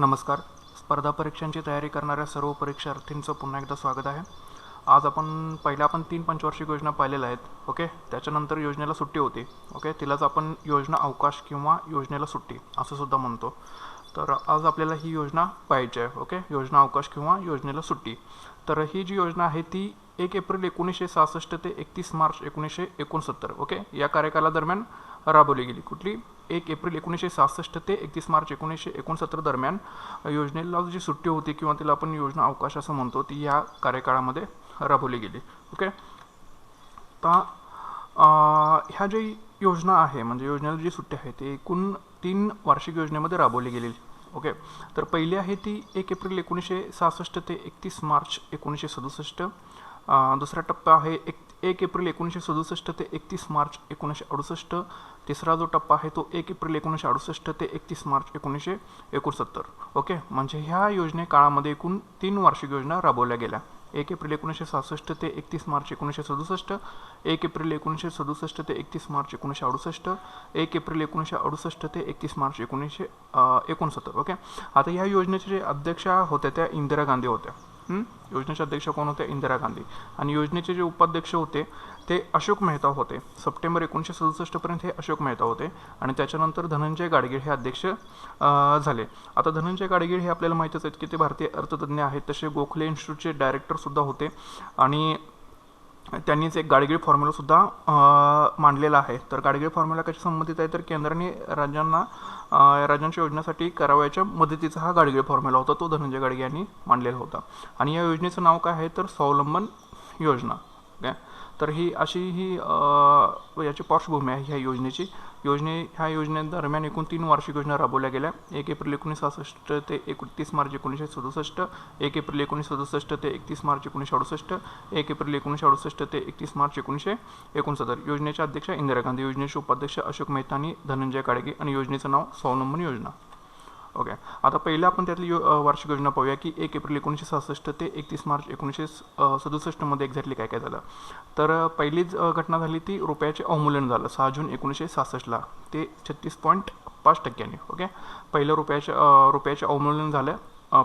नमस्कार. स्पर्धा परीक्षांची तयारी करणाऱ्या सर्व परीक्षार्थींचं पुन्हा एकदा स्वागत आहे. आज आपण पहिल्या आपण तीन पंचवार्षिक योजना पाहिलेल्या आहेत ओके? त्याच्यानंतर योजनेला सुट्टी होती ओके? तिलाच आपण योजना अवकाश किंवा योजनेला सुट्टी असं सुद्धा म्हणतो. तर आज आपल्याला ही योजना पाहिजे आहे ओके? योजना अवकाश किंवा योजनेला सुट्टी. तर ही जी योजना आहे ती एक एप्रिल एकोणीसशे सहासष्ट ते एकतीस मार्च एकोणीसशे एकोणसत्तर ओके? या कार्यकालादरम्यान राबवली गेली. कुठली? एक एप्रिल एकोणीसशे सहासष्ट ते एकतीस मार्च एकोणीसशे एकोणसत्तर दरम्यान योजनेला जी सुट्टी होती किंवा तिला आपण योजना अवकाश असं म्हणतो ती या कार्यकाळामध्ये राबवली गेली. ओके? आता ह्या जे योजना आहे म्हणजे योजनेला जी सुट्टी आहे ती एकूण तीन वार्षिक योजनेमध्ये राबवली गेली ओके? तर पहिली आहे ती एक एप्रिल एकोणीसशे सहासष्ट ते एकतीस मार्च एकोणीसशे सदुसष्ट. दुसरा टप्पा आहे एक एक एप्रिल एकोणीसशे सदुसष्ट ते एकतीस मार्च एकोणीसशे अडुसष्ट. तिसरा जो टप्पा आहे तो एक एप्रिल एकोणीसशे अडुसष्ट ते एकतीस मार्च एकोणीसशे एकोणसत्तर. ओके? म्हणजे ह्या योजने काळामध्ये एकूण तीन वार्षिक योजना राबवल्या गेल्या. एक एप्रिल एकोणीसशे सहासष्ट ते एकतीस मार्च एकोणीसशे सदुसष्ट. एक एप्रिल एकोणीसशे सदुसष्ट ते एकतीस मार्च एकोणीसशे अडुसष्ट. एक एप्रिल एकोणीसशे अडुसष्ट ते एकतीस मार्च एकोणीसशे एकोणसत्तर. ओके? आता ह्या योजनेचे जे अध्यक्षा होत्या त्या इंदिरा गांधी होत्या. योजनेचे अध्यक्ष कोण होते? इंदिरा गांधी. आणि योजनेचे जे उपाध्यक्ष होते ते अशोक मेहता होते. सप्टेंबर एकोणीसशे सदुसष्टपर्यंत हे अशोक मेहता होते. आणि त्याच्यानंतर धनंजय गाडगीळ हे अध्यक्ष झाले. आता धनंजय गाडगीळ हे आपल्याला माहीतच आहेत की ते भारतीय अर्थतज्ञ आहेत. तसे गोखले इन्स्टिट्यूटचे डायरेक्टरसुद्धा होते. आणि त्यांनीच एक गाडगीळ फॉर्म्युलासुद्धा मांडलेला आहे. तर गाडगीळ फॉर्म्युला कशी संबंधित आहे? तर केंद्राने राज्यांना राज्यांच्या योजनेसाठी करावयाच्या मदतीचा हा गाडगीळ फॉर्म्युला होता. तो धनंजय गाडगे यांनी मांडलेला होता. आणि या योजनेचं नाव काय आहे? तर स्वावलंबन योजना. ओके? तर ही अशी ही याची पार्श्वभूमी आहे ह्या योजनेची. योजने ह्या योजनेदरम्यान एकूण तीन वार्षिक योजना राबवल्या गेल्या. एक एप्रिल एकोणीसशे सहासष्ट ते एकतीस मार्च एकोणीसशे सदुसष्ट. एक एप्रिल एकोणीसशे सदुसष्ट ते एकतीस मार्च एकोणीसशे अडुसष्ट. एक एप्रिल एकोणीसशे अडुसष्ट ते एकतीस मार्च एकोणीसशे एकोणसत्तर. योजनेच्या अध्यक्ष इंदिरा गांधी योजनेचे उपाध्यक्ष अशोक मेहता आणि धनंजय काळगे आणि योजनेचं नाव स्वावलंबन योजना. ओके आता पहिलं आपण त्यातली यो वार्षिक योजना पाहूया की एक एप्रिल एकोणीसशे सहासष्ट ते एकतीस मार्च एकोणीसशे सदुसष्टमध्ये एक्झॅक्टली काय काय झालं. तर पहिलीच घटना झाली ती रुपयाचे अवमूल्यन झालं सहा जून एकोणीसशे सहासष्टला ते छत्तीस पॉईंट पाच टक्क्यांनी ओके? पहिलं रुपयाचे रुपयाचे अवमूल्यन झालं.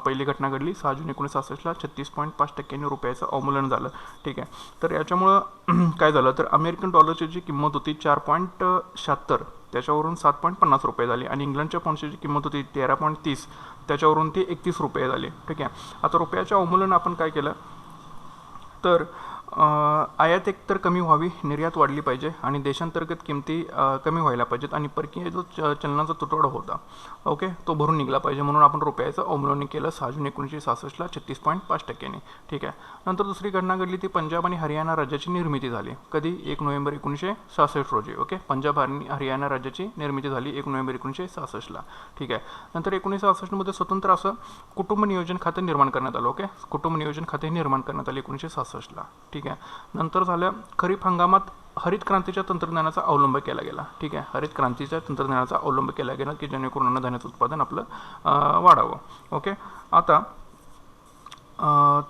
पहिली घटना घडली सहा जून एकोणीसशे सहासष्टला छत्तीस पॉईंट पाच टक्क्यांनी रुपयाचं अवमूल्यन झालं. ठीक आहे. तर याच्यामुळं काय झालं? तर अमेरिकन डॉलरची जी किंमत होती चार पॉईंट शहात्तर त्याच्यावरून सात पॉईंट पन्नास रुपये झाले आणि इंग्लंडच्या पॉईंटची किंमत होती तेरा पॉईंट तीस त्याच्यावरून ती एकतीस रुपये झाले. ठीक आहे? आता रुपयाच्या अवमूलन आपण काय केलं? तर आयात एकतर कमी व्हावी निर्यात वाढली पाहिजे आणि देशांतर्गत किमती कमी व्हायला पाहिजेत आणि परकीय जो च चलनाचा तुटवडा होता ओके तो भरून निघाला पाहिजे म्हणून आपण रुपयाचं अवमूल्यन केलं सहा जून एकोणीसशे सहासष्टला छत्तीस पॉईंट पाच टक्क्यांनी ठीक आहे. नंतर दुसरी घटना घडली ती पंजाब आणि हरियाणा राज्याची निर्मिती झाली. कधी? एक नोव्हेंबर एकोणीसशे सहासष्ट रोजी ओके? पंजाब आणि हरियाणा राज्याची निर्मिती झाली एक नोव्हेंबर एकोणीसशे सहासष्टला ठीक आहे. नंतर एकोणीसशे सहासष्टमध्ये स्वतंत्र असं कुटुंब नियोजन खातं निर्माण करण्यात आलं ओके? कुटुंब नियोजन खाते निर्माण करण्यात आले एकोणीसशे सहासष्टला ठीक ठीक आहे. नंतर झालं खरीप हंगामात हरित क्रांतीच्या तंत्रज्ञानाचा अवलंब केला गेला. ठीक आहे. हरित क्रांतीच्या तंत्रज्ञानाचा अवलंब केला गेला की जेणेकरून अन्नधान्याचं उत्पादन आपलं वाढावं. ओके आता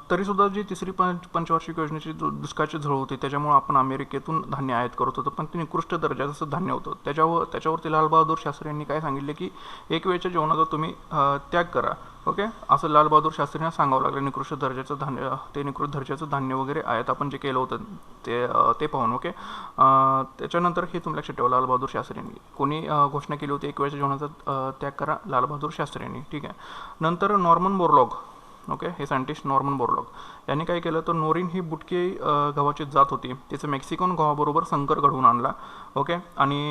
तरीसुद्धा जी तिसरी पंच पंचवार्षिक योजनेची जो दुष्काळाची झळ होती त्याच्यामुळे आपण अमेरिकेतून धान्य आयात करत होतो. पण ते निकृष्ट दर्जाचं धान्य होतं. त्याच्यावर त्याच्यावरती लालबहादूर शास्त्री यांनी काय सांगितले की एक वेळच्या जेवणाचा तुम्ही त्याग करा ओके? असं लालबहादूर शास्त्रींना सांगावं लागलं. निकृष्ट दर्जाचं धान्य ते निकृष्ट दर्जाचं धान्य वगैरे आयात आपण जे केलं होतं ते ते पाहून ओके? त्याच्यानंतर हे तुम्ही लक्षात ठेवा लालबहादूर शास्त्रींनी कोणी घोषणा केली होती एक वेळच्या जेवणाचा त्याग करा लालबहादूर शास्त्रींनी ठीक आहे. नंतर नॉर्मन बोरलॉग. ओके? हे सायंटिस्ट नॉर्मन बोरलॉग यांनी काय केलं? तर नोरीन ही बुटके गव्हाची जात होती. तिचं मेक्सिकन गव्हाबरोबर संकर घडवून आणला. ओके? आणि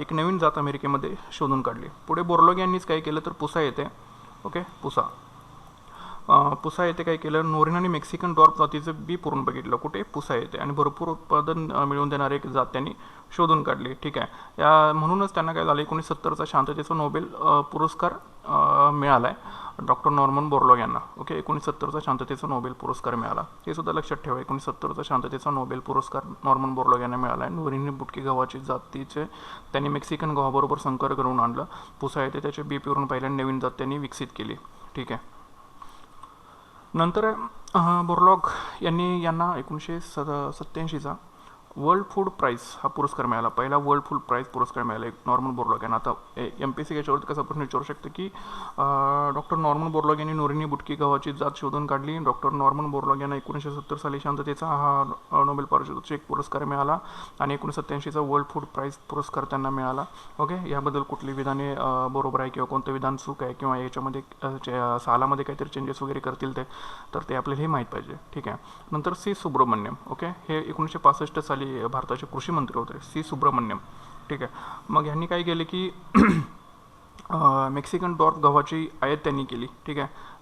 एक नवीन जात अमेरिकेमध्ये शोधून काढली. पुढे बोरलॉग यांनीच काय केलं? तर पुसा येते. ओके? पुसा. पुसा येथे काय केलं? नोरिन आणि मेक्सिकन डॉर्फ जातीचं बी पुरून बघितलं. कुठे? पुसा येते आणि भरपूर उत्पादन मिळवून देणारे एक जात त्यांनी शोधून काढली. ठीक आहे. या म्हणूनच त्यांना काय झालं? एकोणीसशे सत्तरचा शांततेचा नोबेल पुरस्कार मिळाला आहे डॉक्टर नॉर्मन बोर्लॉग यांना. ओके? एकोणीस सत्तरचा शांततेचा नोबेल पुरस्कार मिळाला. हे सुद्धा लक्षात ठेवा. एकोणीस सत्तरचा शांततेचा नोबेल पुरस्कार नॉर्मन बोर्लॉग यांना मिळाला आहे नोरिनी बुटकी गव्हाची जातीचे त्यांनी मेक्सिकन गव्हाबरोबर संकर करून आणलं. पुसा येथे त्याचे बी पिरून पहिल्या नवीन जात त्यांनी विकसित केली. ठीक आहे. नंतर बोरलॉग यांनी यांना एकोणीसशे सद सत्त्याऐंशीचा वर्ल्ड फूड प्राईज हा पुरस्कार मिळाला. पहिला वर्ल्ड फूड प्राईज पुरस्कार मिळाला एक नॉर्मन बोर्लॉग यांना आता एम पी सी याच्यावरती कसा प्रश्न विचारू शकतो की डॉक्टर नॉर्मन बोर्लॉग यांनी नोरिनी बुटकी गव्हाची जात शोधून काढली. डॉक्टर नॉर्मन बोर्लॉग यांना एकोणीसशे सत्तर साली शांततेचा हा नोबेल पारितोषिक एक पुरस्कार मिळाला आणि एकोणीसशे सत्त्याऐंशीचा वर्ल्ड फूड प्राईज पुरस्कार त्यांना मिळाला. ओके याबद्दल कुठली विधाने बरोबर आहे किंवा कोणतं विधान चूक आहे किंवा याच्यामध्ये चे- सालामध्ये काहीतरी चेंजेस वगैरे करतील ते तर ते आपल्याला हे माहीत पाहिजे. ठीक आहे? नंतर सी सुब्रमण्यम. ओके हे एकोणीसशे पासष्ट साली भारताचे कृषी मंत्री होते सी सुब्रमण्यम. ठीक आहे. मग ह्यांनी काय केले की मेक्सिकन डॉर्फ गव्हाची आयात त्यांनी केली. ठीक आहे.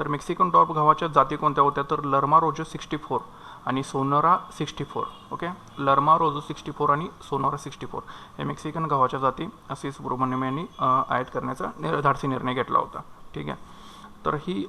तर मेक्सिकन डॉर्फ गव्हाच्या जाती कोणत्या होत्या? तर लर्मा रोजो सिक्स्टी फोर आणि Sonora sixty four. Okay? Lerma Rojo sixty four आणि सोनोरा सिक्स्टी फोर हे मेक्सिकन गव्हाच्या जाती सी सुब्रमण्यम यांनी आयात करण्याचा धाडसी निर्णय घेतला होता. ठीक आहे. तर ही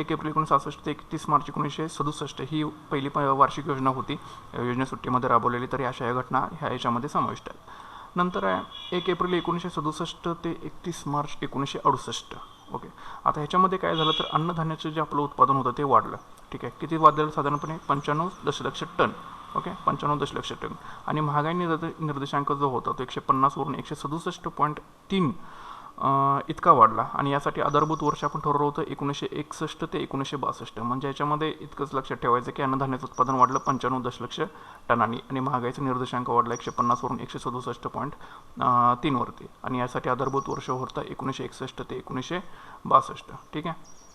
एक एप्रिल एकोणीसशे सहासष्ट ते एकतीस मार्च एकोणीसशे सदुसष्ट ही पहिली प वार्षिक योजना होती. योजना सुट्टीमध्ये राबवलेली तर अशा या घटना ह्या याच्यामध्ये समाविष्ट आहेत. नंतर आहे एक एप्रिल एकोणीसशे सदुसष्ट ते एकतीस मार्च एकोणीसशे अडुसष्ट. ओके. आता ह्याच्यामध्ये काय झालं तर अन्नधान्याचं जे आपलं उत्पादन होतं ते वाढलं. ठीक आहे. किती वाढलेलं साधारणपणे? पंच्याण्णव दशलक्ष टन. ओके. पंच्याण्णव दशलक्ष टन. आणि महागाई निर्द निर्देशांक जो होता तो एकशे पन्नासवरून एकशे सदुसष्ट पॉईंट तीन. इतका वाढला. आणि यासाठी आधारभूत वर्ष आपण ठरवलं होतं एकोणीसशे एकसष्ट ते एकोणीसशे बासष्ट. म्हणजे याच्यामध्ये इतकंच लक्षात ठेवायचं की अन्नधान्याचं उत्पादन वाढलं पंच्याण्णव दशलक्ष टनांनी. आणि महागाईचा निर्देशांक वाढला एकशे पन्नासवरून एकशे सदुसष्ट पॉईंट तीनवरती आणि यासाठी आधारभूत वर्ष होतं एकोणीसशे एकसष्ट ते एकोणीसशे बासष्ट. ठीक आहे?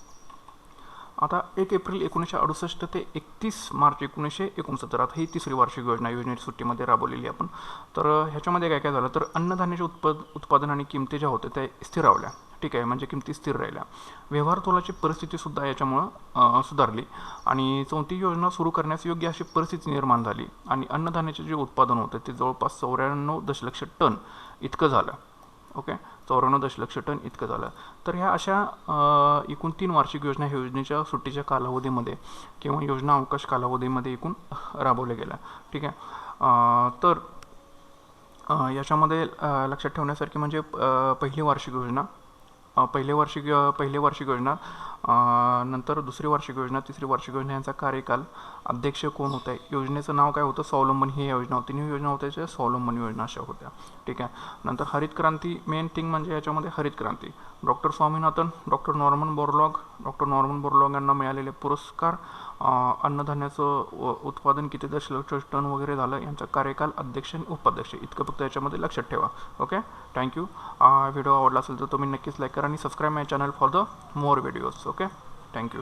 आता एक एप्रिल एकोणीसशे अडुसष्ट ते एकतीस मार्च एकोणीसशे एकोणसत्तर आता ही तिसरी वार्षिक योजना योजनेची सुट्टीमध्ये राबवलेली आहे आपण. तर ह्याच्यामध्ये काय काय झालं? तर अन्नधान्याचे उत्पाद उत्पादन आणि किमती ज्या होत्या त्या स्थिरावल्या ठीक आहे? म्हणजे किमती स्थिर राहिल्या. व्यवहार तोलाची परिस्थितीसुद्धा याच्यामुळं सुधारली आणि चौथी योजना सुरू करण्यास योग्य अशी परिस्थिती निर्माण झाली आणि अन्नधान्याचे जे उत्पादन होतं ते जवळपास चौऱ्याण्णव दशलक्ष टन इतकं झालं. ओके? चौऱ्याण्णव दशलक्ष टन इतकं झालं. तर ह्या अशा एकूण तीन वार्षिक योजना ह्या योजनेच्या सुट्टीच्या कालावधीमध्ये किंवा योजना अवकाश कालावधीमध्ये एकूण राबवल्या गेल्या. ठीक आहे? तर याच्यामध्ये लक्षात ठेवण्यासारखी म्हणजे पहिली वार्षिक योजना पहिले वार्षिक पहिले वार्षिक योजना नंतर दुसरी वार्षिक योजना तिसरी वार्षिक योजना यांचा कार्यकाल अध्यक्ष कोण होत? आहे योजनेचं नाव काय होतं? स्वावलंबन ही योजना होती. न्यू योजना होत्या स्वावलंबन योजना अशा होत्या. ठीक आहे? नंतर हरित क्रांती मेन थिंग म्हणजे याच्यामध्ये हरित क्रांती. Doctor Swaminathan doctor Norman Borlaug doctor Norman Borlaug यांना मिळालेले पुरस्कार अन्नधान्याचं उत्पादन किती दशलक्ष टन वगैरे झालं? यांचा कार्यकाल अध्यक्ष आणि उपाध्यक्ष. इतकं फक्त याच्यामध्ये लक्षात ठेवा. ओके? थँक्यू व्हिडिओ आवडला असेल तर तुम्ही नक्कीच लाईक करा आणि subscribe my channel for the more videos okay thank you